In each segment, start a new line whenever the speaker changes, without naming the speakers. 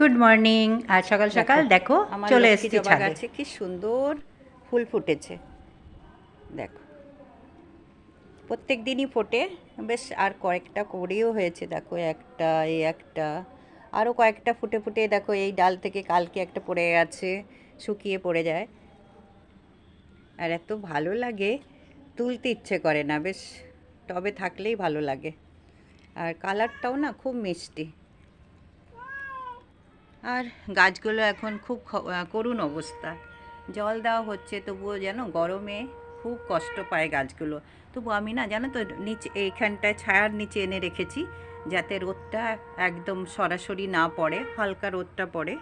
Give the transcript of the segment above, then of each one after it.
Good morning আর সকাল সকাল দেখো চলে এসেছি ছাদে।
গাছে কি সুন্দর ফুল ফুটেছে। দেখো। প্রত্যেক দিনই ফোটে বেশ আর কয়েকটা করেও হয়েছে দেখো একটা এই একটা। আরও কয়েকটা ফুটে ফুটে দেখো এই ডাল থেকে কালকে একটা পড়ে গেছে শুকিয়ে পড়ে যায়। আর এত ভালো লাগে তুলতে ইচ্ছে করে না বেশ। টবে থাকলেই ভালো লাগে। আর কালারটাও না খুব মিষ্টি। আর গাছগুলো এখন খুব করুণ অবস্থা। জল দেওয়া হচ্ছে, তবুও যেন গরমে খুব কষ্ট পায় গাছগুলো। তবু আমি না, জানো তো, নিচে, এইখানটায় ছায়ার নিচে এনে রেখেছি, যাতে রোদটা একদম সরাসরি না পড়ে, হালকা রোদটা পড়ে।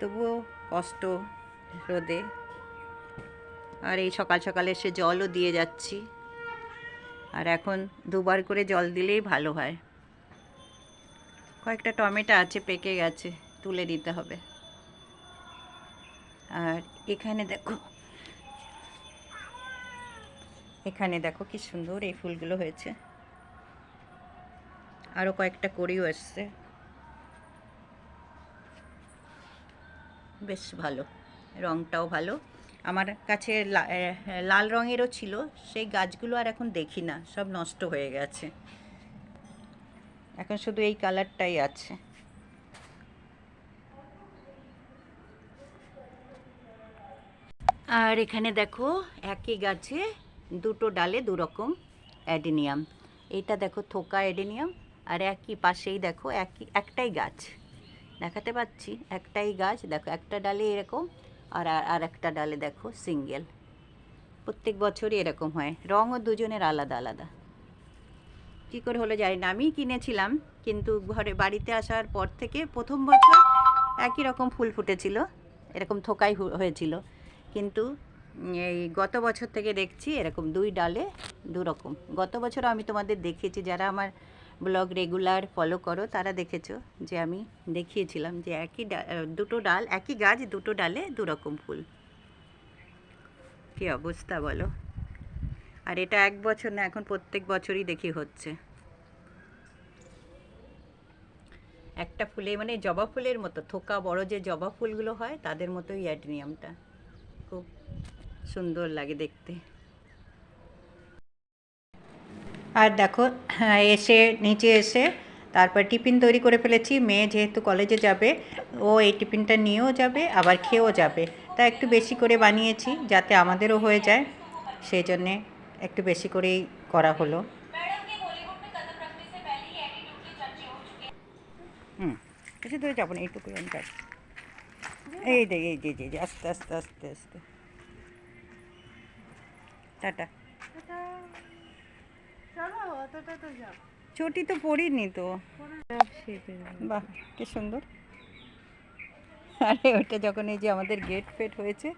তবুও কষ্ট রোদে। আর এই সকাল সকালে এসে জলও দিয়ে যাচ্ছি। আর এখন দুবার করে জল দিলেই ভালো হয়। কয়েকটা টমেটো আছে, পেকে গেছে। তুলে দিতে হবে। আর এখানে দেখো এখানে দেখো কি সুন্দর এই ফুলগুলো হয়েছে। আরও কয়েকটা করিও এসছে। বেশ ভালো, রংটাও ভালো। আমার কাছে লাল রঙেরও ছিল, সেই গাছগুলো আর এখন দেখি না, সব নষ্ট হয়ে গেছে। এখন শুধু এই কালারটাই আছে। আর এখানে দেখো একই গাছে দুটো ডালে দু রকম অ্যাডেনিয়াম। এটা দেখো থোকা অ্যাডেনিয়াম আর একই পাশেই দেখো একই, একটাই গাছ। দেখাতে পাচ্ছি, একটাই গাছ, দেখো একটা ডালে এরকম আর, আর- একটা ডালে দেখো সিঙ্গেল। প্রত্যেক বছরই এরকম হয়, রঙও দুজনের আলাদা আলাদা। কী করে হলো জানি না আমি কিনেছিলাম, কিন্তু ঘরে, বাড়িতে আসার পর থেকে প্রথম বছর একই রকম ফুল ফুটেছিল, এরকম থোকাই হয়েছিল। কিন্তু এই গত বছর থেকে দেখছি এরকম দুই ডালে দু রকম গত বছরও আমি তোমাদের দেখিয়েছি, যারা আমার ব্লগ রেগুলার ফলো করো, তারা দেখেছ যে আমি দেখিয়েছিলাম যে একই দুটো ডাল, একই গাছ, দুটো ডালে দু রকম ফুল। কী অবস্থা বলো? আর এটা এক বছর না, এখন প্রত্যেক বছরই দেখি হচ্ছে। একটা ফুলে মানে জবা ফুলের মতো, থোকা বড় যে জবা ফুলগুলো হয়, তাদের মতোই অ্যাডেনিয়ামটা খুব সুন্দর লাগে দেখতে।
আর দেখো হ্যাঁ, এসে নিচে এসে তারপর টিফিন তৈরি করে ফেলেছি। মেয়ে যেহেতু কলেজে যাবে ও এই টিফিনটা নিয়েও যাবে আবার খেয়েও যাবে। তা একটু বেশি করে বানিয়েছি যাতে আমাদেরও হয়ে যায়। সেই জন্যে একটু বেশি করেই করা হলো।
হুম বেশি দূরে যাব না এইটুকু আমি এই এই যে আস্তে আস্তে আস্তে আস্তে। টাটা। চটি তো পড়িনি তো। বাহ কি সুন্দর। আরে ওটা যখন এই যে আমাদের গেট ফেট হয়েছে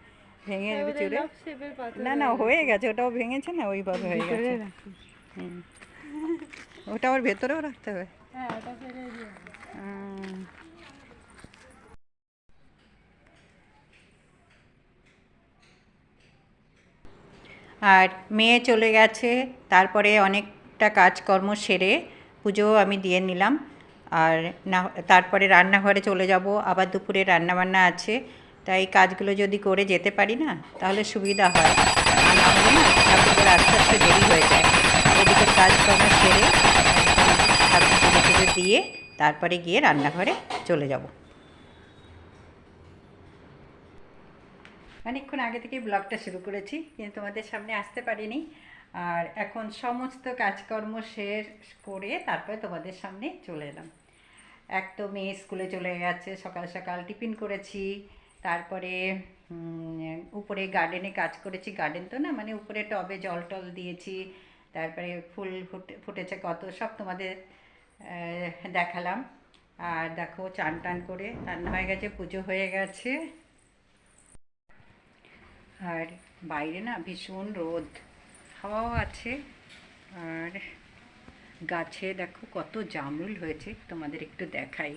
ভেঙে চুরে না না হয়ে গেছে। ওটাও ভেঙেছে না ওইভাবে হয়ে গেছে। ওটা আবার ভেতরেও রাখতে হবে? হুম।
আর মেয়ে চলে গেছে, তারপরে অনেকটা কাজকর্ম সেরে পুজোও আমি দিয়ে নিলাম। আর না, তারপরে রান্নাঘরে চলে যাব, আবার দুপুরে রান্নাবান্না আছে, তাই কাজগুলো যদি করে যেতে পারি না, তাহলে সুবিধা হয়। আর না আস্তে আস্তে দেরি হয়ে যায়। ওদিকে কাজকর্ম সেরে ঠাকুর পুজো দিয়ে তারপরে গিয়ে রান্নাঘরে চলে যাব। অনেকক্ষণ আগে থেকেই ব্লগটা শুরু করেছি, কিন্তু তোমাদের সামনে আসতে পারিনি। আর এখন সমস্ত কাজকর্ম শেষ করে তারপরে তোমাদের সামনে চলে এলাম। এক তো মেয়ে স্কুলে চলে গেছে, সকাল সকাল টিফিন করেছি, তারপরে উপরে গার্ডেনে কাজ করেছি। গার্ডেন তো না মানে উপরে টবে জল টল দিয়েছি, তারপরে ফুল ফুটে, ফুটেছে কত, সব তোমাদের দেখালাম। আর দেখো চান টান করে রান্না হয়ে গেছে, পুজো হয়ে গেছে। আর বাইরে না ভীষণ রোদ। হাওয়াও আছে। আর গাছে দেখো কত জামরুল হয়েছে, তোমাদের একটু দেখাই।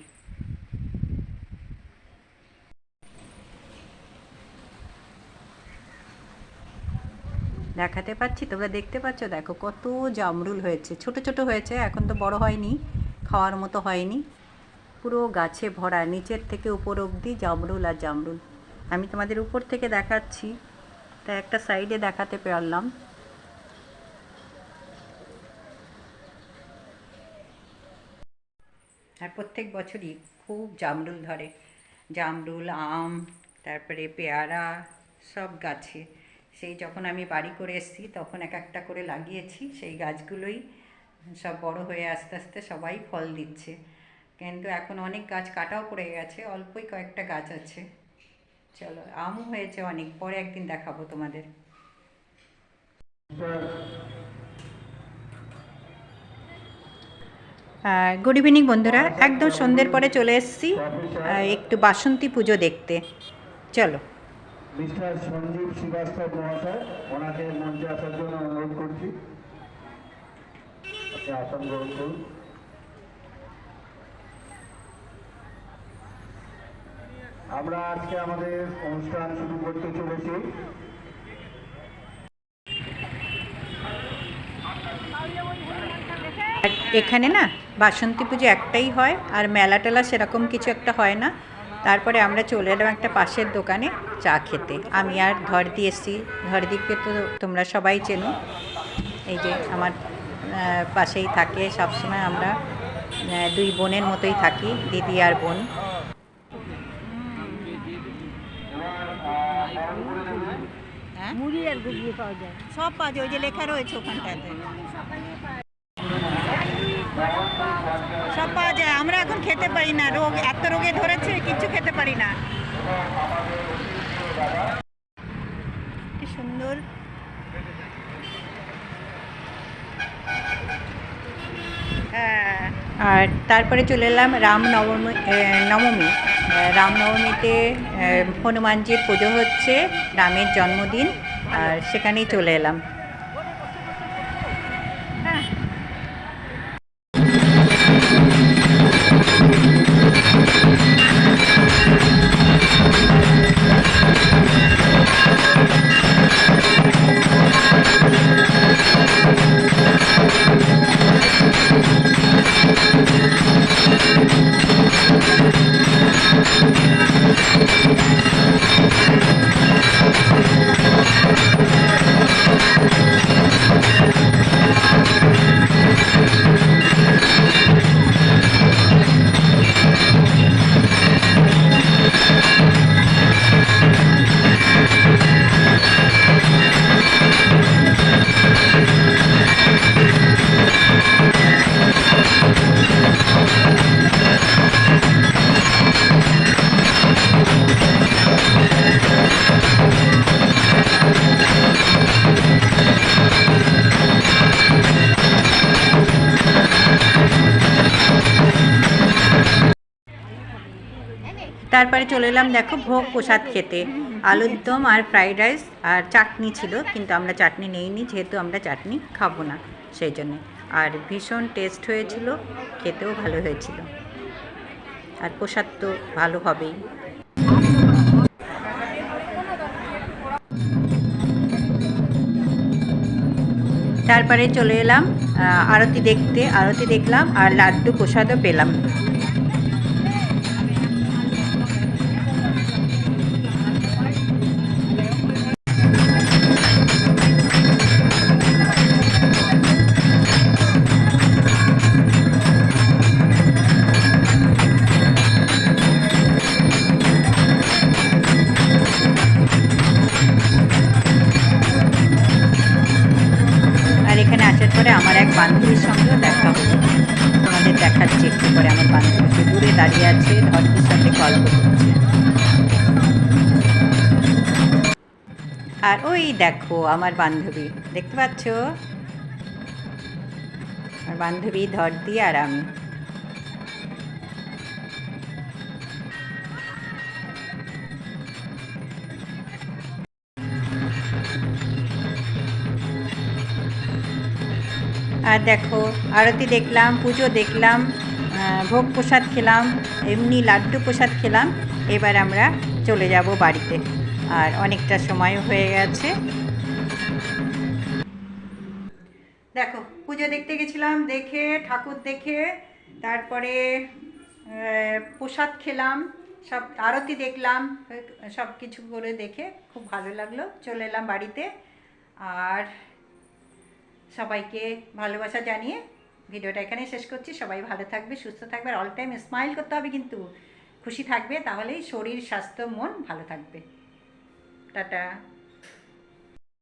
দেখাতে পাচ্ছি? তোমরা দেখতে পাচ্ছ? দেখো কত জামরুল হয়েছে। ছোট ছোট হয়েছে, এখন তো বড় হয়নি, খাওয়ার মতো হয়নি। পুরো গাছে ভরা, নিচের থেকে উপর অবধি জামরুল আর জামরুল। আমি তোমাদের উপর থেকে দেখাচ্ছি। তা একটা সাইডে দেখাতে পারলাম।
আর প্রত্যেক বছরই খুব জামরুল ধরে। জামরুল, আম, তারপরে পেয়ারা সব গাছে। সেই যখন আমি বাড়ি করে এসেছি, তখন এক একটা করে লাগিয়েছি। সেই গাছগুলোই সব বড় হয়ে আস্তে আস্তে সবাই ফল দিচ্ছে। কিন্তু এখন অনেক গাছ কাটাও পড়ে গেছে, অল্পই কয়েকটা গাছ আছে। চলো আমও হয়েছে অনেক পরে একদিন দেখাবো তোমাদের। গুড ইভিনিং বন্ধুরা একদম সন্ধ্যের পরে চলে এসেছি একটু বাসন্তী পুজো দেখতে। চলো।
মিস্টার সঞ্জীব শ্রীবাস্তব মহাশয় ওনাকে মঞ্চে আসার জন্য অনুরোধ করছি। আপনি আসন গ্রহণ করুন। আমরা আজকে আমাদের অনুষ্ঠান শুরু করতে চলেছি।
এখানে না, বাসন্তী পুজো একটাই হয়, আর মেলা টেলা সেরকম কিছু একটা হয় না। তারপরে আমরা চলে এলাম একটা পাশের দোকানে চা খেতে। আমি আর ধর ধরদি এসছি। ধরদিকে তো তোমরা সবাই চেনো। এই যে আমার পাশেই থাকে সবসময় আমরা দুই বোনের মতোই থাকি, দিদি আর বোন। হ্যাঁ?
মুড়ি আর ঘুগনি পাওয়া যায়।
সব পাওয়া যায় ওই যে লেখা রয়েছে ওখানটাতে। সব পাওয়া যায় আমরা এখন খেতে পারি না রোগ এত রোগে ধরেছে কিছু খেতে পারি না। কি সুন্দর। হ্যাঁ, আর তারপরে চলে এলাম রাম নবমী নবমী। রামনবমীতে হনুমানজির পুজো হচ্ছে রামের জন্মদিন আর সেখানেই চলে এলাম। তারপরে চলে এলাম, দেখো ভোগ প্রসাদ খেতে। আলুর দম আর ফ্রাইড রাইস আর চাটনি ছিল, কিন্তু আমরা চাটনি নেইনি, যেহেতু আমরা চাটনি খাব না সেই জন্যে। আর ভীষণ টেস্ট হয়েছিল, খেতেও ভালো হয়েছিল। আর প্রসাদ তো ভালো হবেই। তারপরে চলে এলাম আরতি দেখতে। আরতি দেখলাম আর লাড্ডু প্রসাদও পেলাম। আর ওই দেখো আমার বান্ধবী, দেখতে পাচ্ছ? আমার বান্ধবী ধর ধরদি আর আমি। আর দেখো, আরতি দেখলাম, পুজো দেখলাম ভোগ প্রসাদ খেলাম, এমনি লাড্ডু প্রসাদ খেলাম। এবার আমরা চলে যাব বাড়িতে। আর অনেকটা সময় হয়ে গেছে। দেখো, পুজো দেখতে গেছিলাম, দেখে, ঠাকুর দেখে, তারপরে প্রসাদ খেলাম, সব আরতি দেখলাম, সব কিছু করে দেখে খুব ভালো লাগল, চলে এলাম বাড়িতে। আর সবাইকে ভালোবাসা জানিয়ে ভিডিওটা এখানেই শেষ করছি। সবাই ভালো থাকবে, সুস্থ থাকবে, আর অল টাইম স্মাইল করতে হবে কিন্তু। খুশি থাকবে, তাহলেই শরীর, স্বাস্থ্য, মন ভালো থাকবে। টাটা